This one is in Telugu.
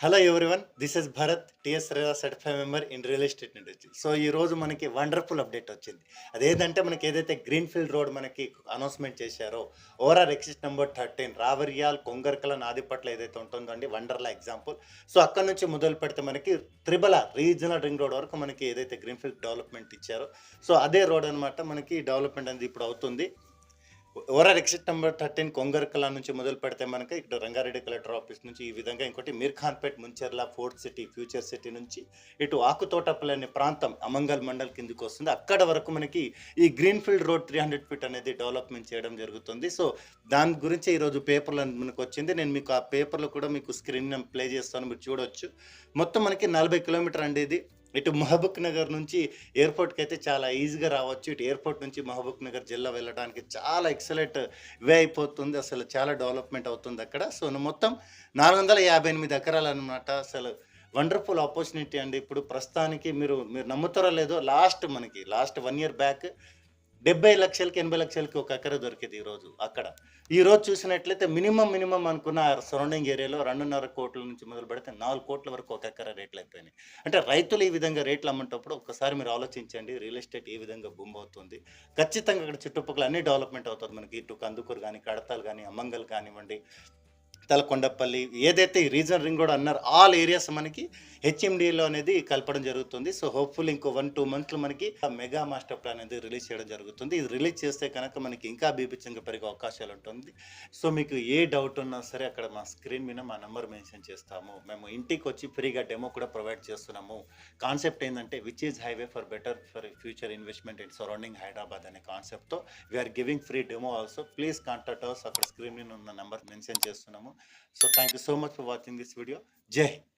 Hello everyone this is Bharat TS RERA certified member in real estate industry so ఈ రోజు మనకి వండర్ఫుల్ అప్డేట్ వచ్చింది. అదేంటంటే మనకి ఏదైతే గ్రీన్ఫీల్డ్ రోడ్ మనకి అనౌన్స్మెంట్ చేశారో overall exit number thirteen Raviryal Kongarkala Nadipatla ఏదైతే ఉంటుందో అండి వండర్లా ఎగ్జాంపుల్ సో అక్కడ నుంచి మొదలు పెడితే మనకి త్రిబల రీజనల్ రింగ్ రోడ్ వరకు మనకి ఏదైతే గ్రీన్ఫీల్డ్ డెవలప్మెంట్ ఇచ్చారో సో అదే రోడ్ అనమాట మనకి డెవలప్మెంట్ అనేది ఇప్పుడు అవుతుంది. Overall exit number thirteen Kongarkala నుంచి మొదలు పెడితే మనకి ఇక్కడ రంగారెడ్డి కలెక్టర్ ఆఫీస్ నుంచి ఈ విధంగా ఇంకోటి Mirkhanpet Mucherla fourth city future city నుంచి ఇటు ఆకుతోటపల్లి అనే ప్రాంతం అమంగల్ మండల్ కిందికి వస్తుంది. అక్కడ వరకు మనకి ఈ greenfield road three hundred feet అనేది డెవలప్మెంట్ చేయడం జరుగుతుంది. సో దాని గురించి ఈరోజు పేపర్లో మనకు వచ్చింది. నేను మీకు ఆ పేపర్లో కూడా మీకు స్క్రీన్ ప్లే చేస్తాను. మీరు చూడవచ్చు మొత్తం మనకి నలభై కిలోమీటర్ అండి ఇది. ఇటు మహబూబ్ నగర్ నుంచి ఎయిర్పోర్ట్కి అయితే చాలా ఈజీగా రావచ్చు. ఇటు ఎయిర్పోర్ట్ నుంచి మహబూబ్ నగర్ జిల్లా వెళ్ళడానికి చాలా ఎక్సలెంట్ వే అయిపోతుంది. అసలు చాలా డెవలప్మెంట్ అవుతుంది అక్కడ. సో మొత్తం నాలుగు వందల యాభై ఎనిమిది ఎకరాలు అనమాట అసలు వండర్ఫుల్ ఆపర్చునిటీ అండి. ఇప్పుడు ప్రస్తుతానికి మీరు మీరు నమ్ముతారో లేదో లాస్ట్ మనకి లాస్ట్ వన్ ఇయర్ బ్యాక్ డెబ్బై లక్షలకి ఎనభై లక్షలకి ఒక ఎకర దొరికేది ఈరోజు అక్కడ. ఈరోజు చూసినట్లయితే మినిమం మినిమం అనుకున్న సరౌండింగ్ ఏరియాలో రెండున్నర కోట్ల నుంచి మొదలు పెడితే నాలుగు కోట్ల వరకు ఒక ఎకర రేట్లు అయిపోయినాయి. అంటే రైతులు ఈ విధంగా రేట్లు అమ్మేటప్పుడు ఒకసారి మీరు ఆలోచించండి రియల్ ఎస్టేట్ ఏ విధంగా బూమ్ అవుతుంది. ఖచ్చితంగా అక్కడ చుట్టుపక్కల అన్ని డెవలప్మెంట్ అవుతుంది మనకి ఇటు కందుకూరు కానీ కడతాలు కానీ అమ్మంగల్ కానివ్వండి తలకొండపల్లి ఏదైతే ఈ రీజన్ రింగ్ కూడా అన్నారు ఆల్ ఏరియాస్ మనకి హెచ్ఎండిలో అనేది కలపడం జరుగుతుంది. సో హోప్ఫుల్ ఇంకో వన్ టూ మంత్స్లో మనకి మెగా మాస్టర్ ప్లాన్ అనేది రిలీజ్ చేయడం జరుగుతుంది. ఇది రిలీజ్ చేస్తే కనుక మనకి ఇంకా బీభిత్సంగా పెరిగే అవకాశాలు ఉంటుంది. సో మీకు ఏ డౌట్ ఉన్నా సరే అక్కడ మా స్క్రీన్ మీద మా నెంబర్ మెన్షన్ చేస్తాము. మేము ఇంటికి వచ్చి ఫ్రీగా డెమో కూడా ప్రొవైడ్ చేస్తున్నాము. కాన్సెప్ట్ ఏంటంటే which is highway for better for future investment in surrounding Hyderabad అనే కాన్సెప్ట్తో we're giving free demo also please contact ours అక్కడ స్క్రీన్ మీద ఉన్న నెంబర్ మెన్షన్ చేస్తున్నాము. So thank you so much for watching this video. Jai